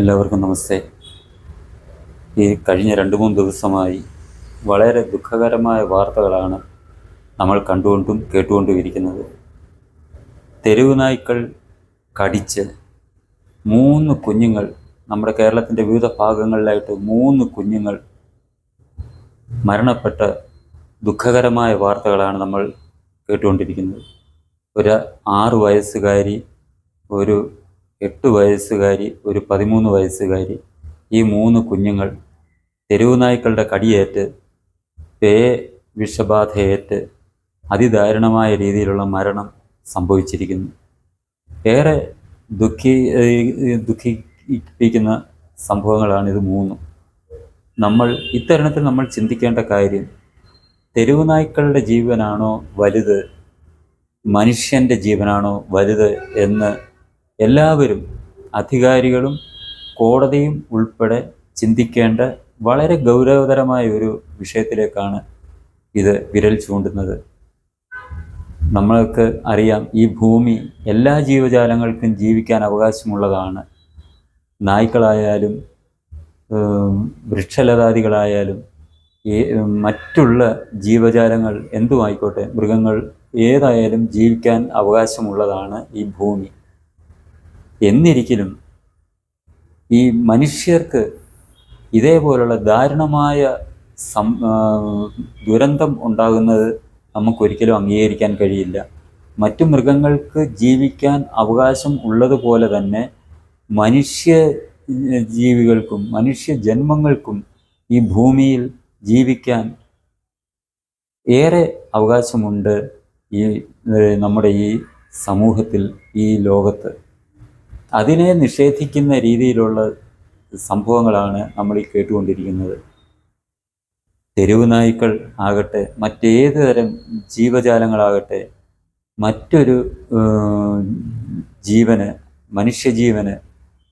എല്ലാവർക്കും നമസ്തേ. ഈ കഴിഞ്ഞ രണ്ട് മൂന്ന് ദിവസമായി വളരെ ദുഃഖകരമായ വാർത്തകളാണ് നമ്മൾ കണ്ടുകൊണ്ടും കേട്ടുകൊണ്ടും ഇരിക്കുന്നത്. തെരുവ് നായ്ക്കൾ കടിച്ച് മൂന്ന് കുഞ്ഞുങ്ങൾ നമ്മുടെ കേരളത്തിന്റെ വിവിധ ഭാഗങ്ങളിലായിട്ട് മൂന്ന് കുഞ്ഞുങ്ങൾ മരണപ്പെട്ട ദുഃഖകരമായ വാർത്തകളാണ് നമ്മൾ കേട്ടുകൊണ്ടിരിക്കുന്നത്. ഒരു ആറു വയസ്സുകാരി ഒരു എട്ട് വയസ്സുകാരി ഒരു പതിമൂന്ന് വയസ്സുകാരി ഈ മൂന്ന് കുഞ്ഞുങ്ങൾ തെരുവു നായ്ക്കളുടെ കടിയേറ്റ് പേ വിഷബാധയേറ്റ് അതിദാരുണമായ രീതിയിലുള്ള മരണം സംഭവിച്ചിരിക്കുന്നു. ഏറെ ദുഃഖി ദുഃഖിപ്പിക്കുന്ന സംഭവങ്ങളാണ് ഇത് മൂന്നും. നമ്മൾ ഇത്തരണത്തിൽ നമ്മൾ ചിന്തിക്കേണ്ട കാര്യം തെരുവു നായ്ക്കളുടെ ജീവനാണോ വലുത് മനുഷ്യന്റെ ജീവനാണോ വലുത് എന്ന് എല്ലാവരും അധികാരികളും കോടതിയും ഉൾപ്പെടെ ചിന്തിക്കേണ്ട വളരെ ഗൗരവതരമായ ഒരു വിഷയത്തിലേക്കാണ് ഇത് വിരൽ ചൂണ്ടുന്നത്. നമ്മൾക്ക് അറിയാം ഈ ഭൂമി എല്ലാ ജീവജാലങ്ങൾക്കും ജീവിക്കാൻ അവകാശമുള്ളതാണ്. നായ്ക്കളായാലും വൃക്ഷലതാദികളായാലും മറ്റുള്ള ജീവജാലങ്ങൾ എന്തുമായിക്കോട്ടെ മൃഗങ്ങൾ ഏതായാലും ജീവിക്കാൻ അവകാശമുള്ളതാണ് ഈ ഭൂമി. എന്നിരിക്കലും ഈ മനുഷ്യർക്ക് ഇതേപോലുള്ള ദാരുണമായ സം ദുരന്തം ഉണ്ടാകുന്നത് നമുക്കൊരിക്കലും അംഗീകരിക്കാൻ കഴിയില്ല. മറ്റു മൃഗങ്ങൾക്ക് ജീവിക്കാൻ അവകാശം ഉള്ളതുപോലെ തന്നെ മനുഷ്യ ജീവികൾക്കും മനുഷ്യ ജന്മങ്ങൾക്കും ഈ ഭൂമിയിൽ ജീവിക്കാൻ ഏറെ അവകാശമുണ്ട് ഈ നമ്മുടെ ഈ സമൂഹത്തിൽ ഈ ലോകത്ത്. അതിനെ നിഷേധിക്കുന്ന രീതിയിലുള്ള സംഭവങ്ങളാണ് നമ്മൾ ഈ കേട്ടുകൊണ്ടിരിക്കുന്നത്. തെരുവ് നായ്ക്കൾ ആകട്ടെ മറ്റേത് തരം ജീവജാലങ്ങളാകട്ടെ മറ്റൊരു ജീവന് മനുഷ്യജീവന്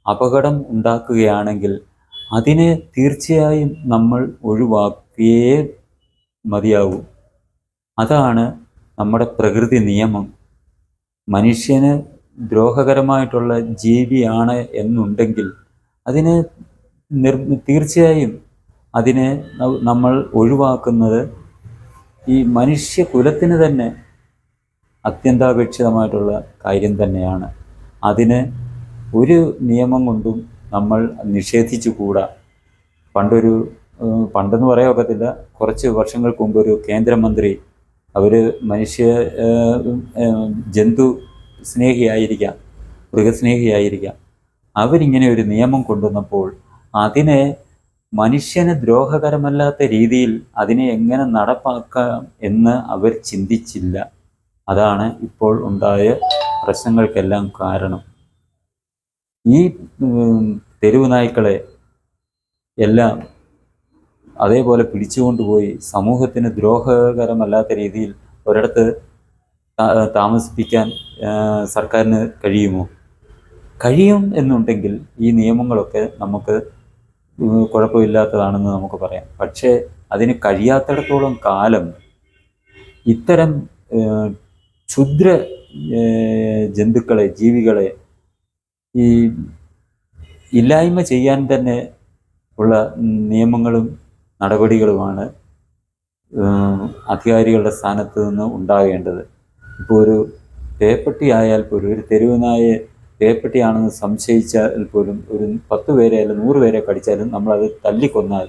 അപകടം ഉണ്ടാക്കുകയാണെങ്കിൽ അതിനെ തീർച്ചയായും നമ്മൾ ഒഴിവാക്കിയേ മതിയാവൂ. അതാണ് നമ്മുടെ പ്രകൃതി നിയമം. മനുഷ്യന് ദ്രോഹകരമായിട്ടുള്ള ജീവിയാണ് എന്നുണ്ടെങ്കിൽ അതിനെ നിർ തീർച്ചയായും അതിനെ നമ്മൾ ഒഴിവാക്കുന്നത് ഈ മനുഷ്യകുലത്തിന് തന്നെ അത്യന്താപേക്ഷിതമായിട്ടുള്ള കാര്യം തന്നെയാണ്. അതിന് ഒരു നിയമം കൊണ്ടും നമ്മൾ നിഷേധിച്ചുകൂടാ. പണ്ടൊരു ഏഹ്, പണ്ടെന്ന് പറയാൻ കുറച്ച് വർഷങ്ങൾക്ക് മുമ്പ് ഒരു കേന്ദ്രമന്ത്രി അവർ മനുഷ്യ ജന്തു സ്നേഹിയായിരിക്കാം മൃഗസ്നേഹിയായിരിക്കാം. അവരിങ്ങനെ ഒരു നിയമം കൊണ്ടുവന്നപ്പോൾ അതിനെ മനുഷ്യന് ദ്രോഹകരമല്ലാത്ത രീതിയിൽ അതിനെ എങ്ങനെ നടപ്പാക്കാം എന്ന് അവർ ചിന്തിച്ചില്ല. അതാണ് ഇപ്പോൾ ഉണ്ടായ പ്രശ്നങ്ങൾക്കെല്ലാം കാരണം. ഈ തെരുവ് നായ്ക്കളെ എല്ലാം അതേപോലെ പിടിച്ചുകൊണ്ടുപോയി സമൂഹത്തിന് ദ്രോഹകരമല്ലാത്ത രീതിയിൽ ഒരിടത്ത് താമസിപ്പിക്കാൻ സർക്കാരിന് കഴിയുമോ? കഴിയും എന്നുണ്ടെങ്കിൽ ഈ നിയമങ്ങളൊക്കെ നമുക്ക് കുഴപ്പമില്ലാത്തതാണെന്ന് നമുക്ക് പറയാം. പക്ഷേ അതിന് കഴിയാത്തിടത്തോളം കാലം ഇത്തരം ക്ഷുദ്ര ജന്തുക്കളെ ജീവികളെ ഈ ഇല്ലായ്മ ചെയ്യാൻ തന്നെ ഉള്ള നിയമങ്ങളും നടപടികളുമാണ് അധികാരികളുടെ സ്ഥാനത്ത് നിന്ന് ഉണ്ടാകേണ്ടത്. ഇപ്പോൾ ഒരു പേപ്പട്ടി ആയാൽ പോലും ഒരു തെരുവ് നായെ പേപ്പട്ടിയാണെന്ന് സംശയിച്ചാൽ പോലും ഒരു പത്ത് പേരെ അല്ലെങ്കിൽ നൂറ് പേരെ കടിച്ചാലും നമ്മളത് തല്ലിക്കൊന്നാൽ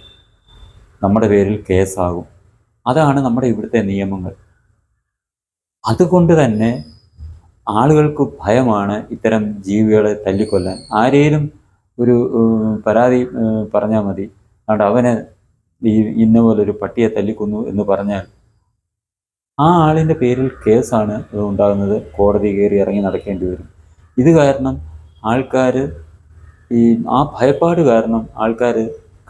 നമ്മുടെ പേരിൽ കേസാകും. അതാണ് നമ്മുടെ ഇവിടുത്തെ നിയമങ്ങൾ. അതുകൊണ്ട് തന്നെ ആളുകൾക്ക് ഭയമാണ് ഇത്തരം ജീവികളെ തല്ലിക്കൊല്ലാൻ. ആരേലും ഒരു പരാതി പറഞ്ഞാൽ മതി. അതുകൊണ്ട് അവന് ഈ ഇന്ന ഒരു പട്ടിയെ തല്ലിക്കൊന്നു എന്ന് പറഞ്ഞാൽ ആ ആളിന്റെ പേരിൽ കേസാണ് ഉണ്ടാകുന്നത്. കോടതി കയറി ഇറങ്ങി നടക്കേണ്ടി വരും. ഇത് കാരണം ആൾക്കാർ ഈ ആ ഭയപ്പാട് കാരണം ആൾക്കാർ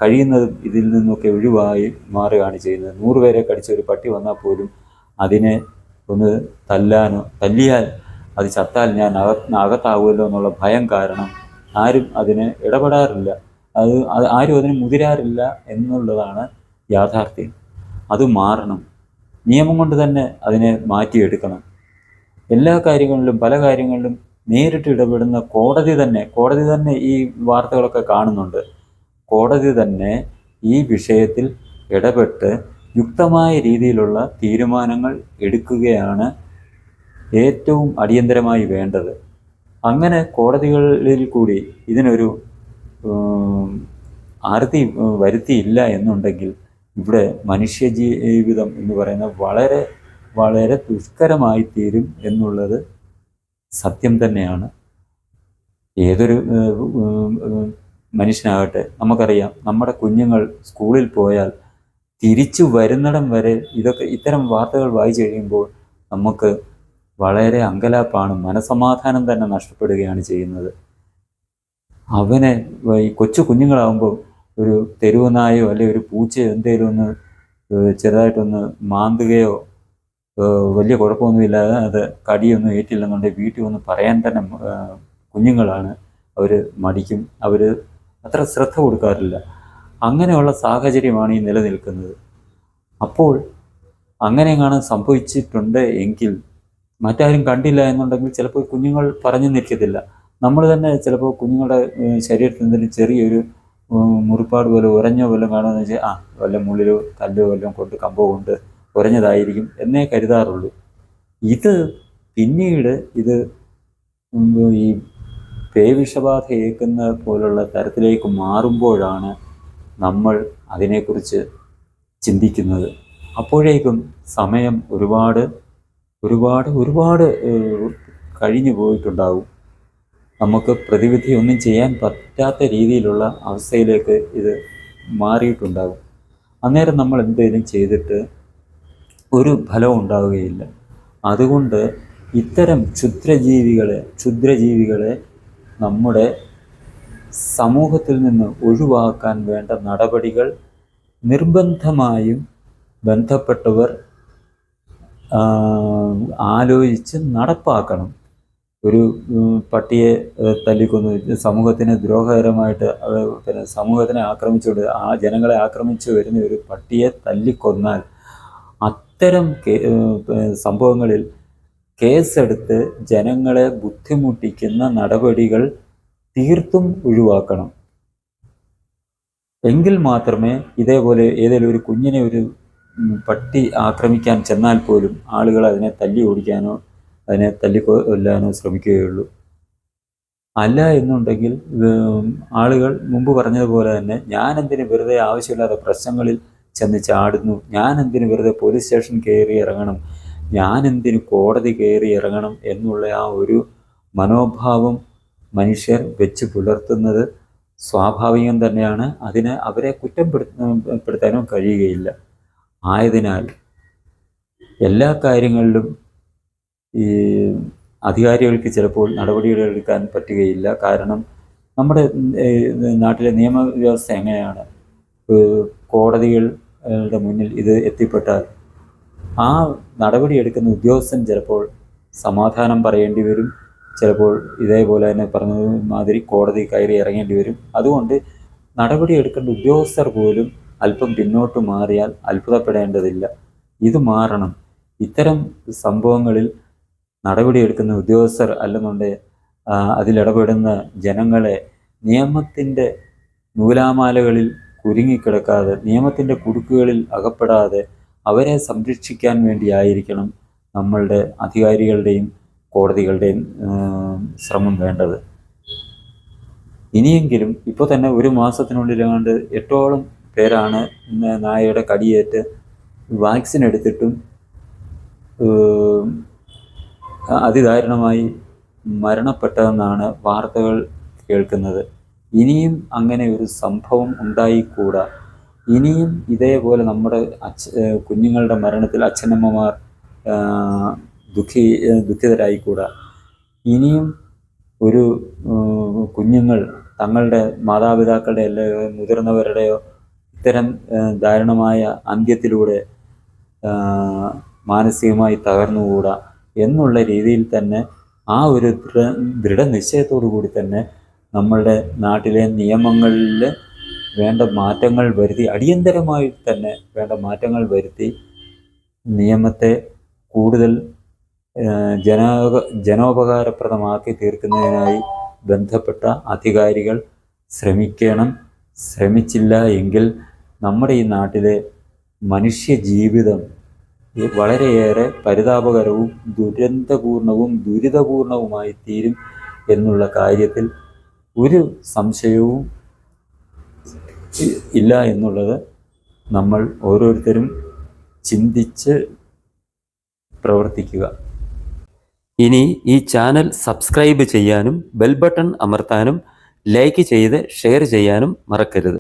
കഴിയുന്നതും ഇതിൽ നിന്നൊക്കെ ഒഴിവായി മാറുകയാണ് ചെയ്യുന്നത്. നൂറുപേരെ കടിച്ച ഒരു പട്ടി വന്നാൽ പോലും അതിനെ ഒന്ന് തല്ലാനോ തല്ലിയാൽ അത് ചത്താൽ ഞാൻ അക അകത്താവുമല്ലോ എന്നുള്ള ഭയം കാരണം ആരും അതിനെ ഇടപെടാറില്ല. അത് ആരും അതിന് മുതിരാറില്ല എന്നുള്ളതാണ് യാഥാർത്ഥ്യം. അത് മാറണം. നിയമം കൊണ്ട് തന്നെ അതിനെ മാറ്റിയെടുക്കണം. എല്ലാ കാര്യങ്ങളിലും പല കാര്യങ്ങളിലും നേരിട്ട് ഇടപെടുന്ന കോടതി തന്നെ കോടതി തന്നെ ഈ വാർത്തകളൊക്കെ കാണുന്നുണ്ട്. കോടതി തന്നെ ഈ വിഷയത്തിൽ ഇടപെട്ട് യുക്തമായ രീതിയിലുള്ള തീരുമാനങ്ങൾ എടുക്കുകയാണ് ഏറ്റവും അടിയന്തരമായി വേണ്ടത്. അങ്ങനെ കോടതികളിൽ കൂടി ഇതിനൊരു ആർത്തി വരുത്തിയില്ല എന്നുണ്ടെങ്കിൽ ഇവിടെ മനുഷ്യ ജീവിതം എന്ന് പറയുന്നത് വളരെ വളരെ ദുഷ്കരമായി തീരും എന്നുള്ളത് സത്യം തന്നെയാണ്. ഏതൊരു മനുഷ്യനാകട്ടെ നമുക്കറിയാം നമ്മുടെ കുഞ്ഞുങ്ങൾ സ്കൂളിൽ പോയാൽ തിരിച്ചു വരുന്നിടം വരെ ഇതൊക്കെ ഇത്തരം വാർത്തകൾ വായിച്ചു കഴിയുമ്പോൾ നമുക്ക് വളരെ അങ്കലാപ്പാണ് മനസമാധാനം തന്നെ നഷ്ടപ്പെടുകയാണ് ചെയ്യുന്നത്. അവനെ ഈ കൊച്ചു കുഞ്ഞുങ്ങളാകുമ്പോൾ ഒരു തെരുവ് നായോ അല്ലെ ഒരു പൂച്ചയോ എന്തെങ്കിലും ഒന്ന് ചെറുതായിട്ടൊന്ന് മാന്തുകയോ വലിയ കുഴപ്പമൊന്നുമില്ലാതെ അത് കടിയൊന്നും ഏറ്റില്ലെന്നുണ്ടെങ്കിൽ വീട്ടിൽ ഒന്ന് പറയാൻ തന്നെ കുഞ്ഞുങ്ങളാണ്. അവർ മടിക്കും. അവർ അത്ര ശ്രദ്ധ കൊടുക്കാറില്ല. അങ്ങനെയുള്ള സാഹചര്യമാണ് ഈ നിലനിൽക്കുന്നത്. അപ്പോൾ അങ്ങനെയാണ് സംഭവിച്ചിട്ടുണ്ട് എങ്കിൽ മറ്റാരും കണ്ടില്ല എന്നുണ്ടെങ്കിൽ ചിലപ്പോൾ കുഞ്ഞുങ്ങൾ പറഞ്ഞു നിൽക്കത്തില്ല. നമ്മൾ തന്നെ ചിലപ്പോൾ കുഞ്ഞുങ്ങളുടെ ശരീരത്തിൽ എന്തെങ്കിലും ചെറിയൊരു മുറിപ്പാട് പോലെ ഉറഞ്ഞ വല്ലതും കാണുമെന്ന് വെച്ചാൽ ആ വല്ല മുള്ളിലോ കല്ലോ വല്ലതും കൊണ്ട് കമ്പോ കൊണ്ട് ഉരഞ്ഞതായിരിക്കും എന്നേ കരുതാറുള്ളൂ. ഇത് പിന്നീട് ഇത് ഈ പേവിഷബാധ ഏൽക്കുന്ന പോലുള്ള തരത്തിലേക്ക് മാറുമ്പോഴാണ് നമ്മൾ അതിനെക്കുറിച്ച് ചിന്തിക്കുന്നത്. അപ്പോഴേക്കും സമയം ഒരുപാട് ഒരുപാട് ഒരുപാട് കഴിഞ്ഞു പോയിട്ടുണ്ടാവും. നമുക്ക് പ്രതിവിധി ഒന്നും ചെയ്യാൻ പറ്റാത്ത രീതിയിലുള്ള അവസ്ഥയിലേക്ക് ഇത് മാറിയിട്ടുണ്ടാകും. അന്നേരം നമ്മൾ എന്തെങ്കിലും ചെയ്തിട്ട് ഒരു ഫലവും ഉണ്ടാവുകയില്ല. അതുകൊണ്ട് ഇത്തരം ക്ഷുദ്രജീവികളെ ക്ഷുദ്രജീവികളെ നമ്മുടെ സമൂഹത്തിൽ നിന്ന് ഒഴിവാക്കാൻ വേണ്ട നടപടികൾ നിർബന്ധമായും ബന്ധപ്പെട്ടവർ ആലോചിച്ച് നടപ്പാക്കണം. ഒരു പട്ടിയെ തല്ലിക്കൊന്നു. സമൂഹത്തിന് ദ്രോഹകരമായിട്ട് പിന്നെ സമൂഹത്തിനെ ആക്രമിച്ചുകൊണ്ട് ആ ജനങ്ങളെ ആക്രമിച്ചു വരുന്ന ഒരു പട്ടിയെ തല്ലിക്കൊന്നാൽ അത്തരം സംഭവങ്ങളിൽ കേസെടുത്ത് ജനങ്ങളെ ബുദ്ധിമുട്ടിക്കുന്ന നടപടികൾ തീർത്തും ഒഴിവാക്കണം. എങ്കിൽ മാത്രമേ ഇതേപോലെ ഏതെങ്കിലും ഒരു കുഞ്ഞിനെ ഒരു പട്ടി ആക്രമിക്കാൻ ചെന്നാൽ പോലും ആളുകൾ അതിനെ തല്ലി ഓടിക്കാനോ അതിനെ തല്ലിക്കൊല്ലാനോ ശ്രമിക്കുകയുള്ളൂ. അല്ല എന്നുണ്ടെങ്കിൽ ആളുകൾ മുമ്പ് പറഞ്ഞതുപോലെ തന്നെ ഞാൻ എന്തിനു വെറുതെ ആവശ്യമില്ലാത്ത പ്രശ്നങ്ങളിൽ ചെന്ന് ചാടുന്നു? ഞാൻ എന്തിനു വെറുതെ പോലീസ് സ്റ്റേഷൻ കയറി ഇറങ്ങണം? ഞാൻ എന്തിനു കോടതി കയറി ഇറങ്ങണം എന്നുള്ള ആ ഒരു മനോഭാവം മനുഷ്യർ വെച്ച് പുലർത്തുന്നത് സ്വാഭാവികം തന്നെയാണ്. അതിന് അവരെ കുറ്റപ്പെടുത്താനും കഴിയുകയില്ല. ആയതിനാൽ എല്ലാ കാര്യങ്ങളിലും ഈ അധികാരികൾക്ക് ചിലപ്പോൾ നടപടികൾ എടുക്കാൻ പറ്റുകയില്ല. കാരണം നമ്മുടെ നാട്ടിലെ നിയമവ്യവസ്ഥ എങ്ങനെയാണ്? കോടതികളുടെ മുന്നിൽ ഇത് എത്തിപ്പെട്ടാൽ ആ നടപടി എടുക്കുന്ന ഉദ്യോഗസ്ഥൻ ചിലപ്പോൾ സമാധാനം പറയേണ്ടി വരും. ചിലപ്പോൾ ഇതേപോലെ തന്നെ പറഞ്ഞ മാതിരി കോടതി കയറി ഇറങ്ങേണ്ടി വരും. അതുകൊണ്ട് നടപടി എടുക്കേണ്ട ഉദ്യോഗസ്ഥർ പോലും അല്പം പിന്നോട്ട് മാറിയാൽ അത്ഭുതപ്പെടേണ്ടതില്ല. ഇത് മാറണം. ഇത്തരം സംഭവങ്ങളിൽ നടപടിയെടുക്കുന്ന ഉദ്യോഗസ്ഥർ അല്ലെന്നുണ്ട് അതിലിടപെടുന്ന ജനങ്ങളെ നിയമത്തിന്റെ നൂലാമാലകളിൽ കുരുങ്ങിക്കിടക്കാതെ നിയമത്തിന്റെ കുടുക്കുകളിൽ അകപ്പെടാതെ അവരെ സംരക്ഷിക്കാൻ വേണ്ടിയായിരിക്കണം നമ്മളുടെ അധികാരികളുടെയും കോടതികളുടെയും ശ്രമം വേണ്ടത്. ഇനിയെങ്കിലും ഇപ്പോൾ തന്നെ ഒരു മാസത്തിനുള്ളിലാണ്ട് എട്ടോളം പേരാണ് നായയുടെ കടിയേറ്റ് വാക്സിൻ എടുത്തിട്ടും അതിദാരുണമായി മരണപ്പെട്ടതെന്നാണ് വാർത്തകൾ കേൾക്കുന്നത്. ഇനിയും അങ്ങനെ ഒരു സംഭവം ഉണ്ടായിക്കൂടാ. ഇനിയും ഇതേപോലെ നമ്മുടെ അച്ഛ കുഞ്ഞുങ്ങളുടെ മരണത്തിൽ അച്ഛനമ്മമാർ ദുഃഖി ദുഃഖിതരായിക്കൂടാ. ഇനിയും ഒരു കുഞ്ഞുങ്ങൾ തങ്ങളുടെ മാതാപിതാക്കളുടെ അല്ലയോ മുതിർന്നവരുടെയോ ഇത്തരം ദാരുണമായ അന്ത്യത്തിലൂടെ മാനസികമായി തകർന്നുകൂടാ. എന്നുള്ള രീതിയിൽ തന്നെ ആ ഒരു ദൃഢ ദൃഢനിശ്ചയത്തോടു കൂടി തന്നെ നമ്മളുടെ നാട്ടിലെ നിയമങ്ങളിൽ വേണ്ട മാറ്റങ്ങൾ വരുത്തി അടിയന്തരമായി തന്നെ വേണ്ട മാറ്റങ്ങൾ വരുത്തി നിയമത്തെ കൂടുതൽ ജന ജനോപ ജനോപകാരപ്രദമാക്കി തീർക്കുന്നതിനായി ബന്ധപ്പെട്ട അധികാരികൾ ശ്രമിക്കണം. ശ്രമിച്ചില്ല എങ്കിൽ നമ്മുടെ ഈ നാട്ടിലെ മനുഷ്യ ജീവിതം ഈ വളരെയേറെ പരിതാപകരവും ദുരന്തപൂർണവും ദുരിതപൂർണവുമായി തീരും എന്നുള്ള കാര്യത്തിൽ ഒരു സംശയവും ഇല്ല എന്നുള്ളത് നമ്മൾ ഓരോരുത്തരും ചിന്തിച്ച് പ്രവർത്തിക്കുക. ഇനി ഈ ചാനൽ സബ്സ്ക്രൈബ് ചെയ്യാനും ബെൽ ബട്ടൺ അമർത്താനും ലൈക്ക് ചെയ്ത് ഷെയർ ചെയ്യാനും മറക്കരുത്.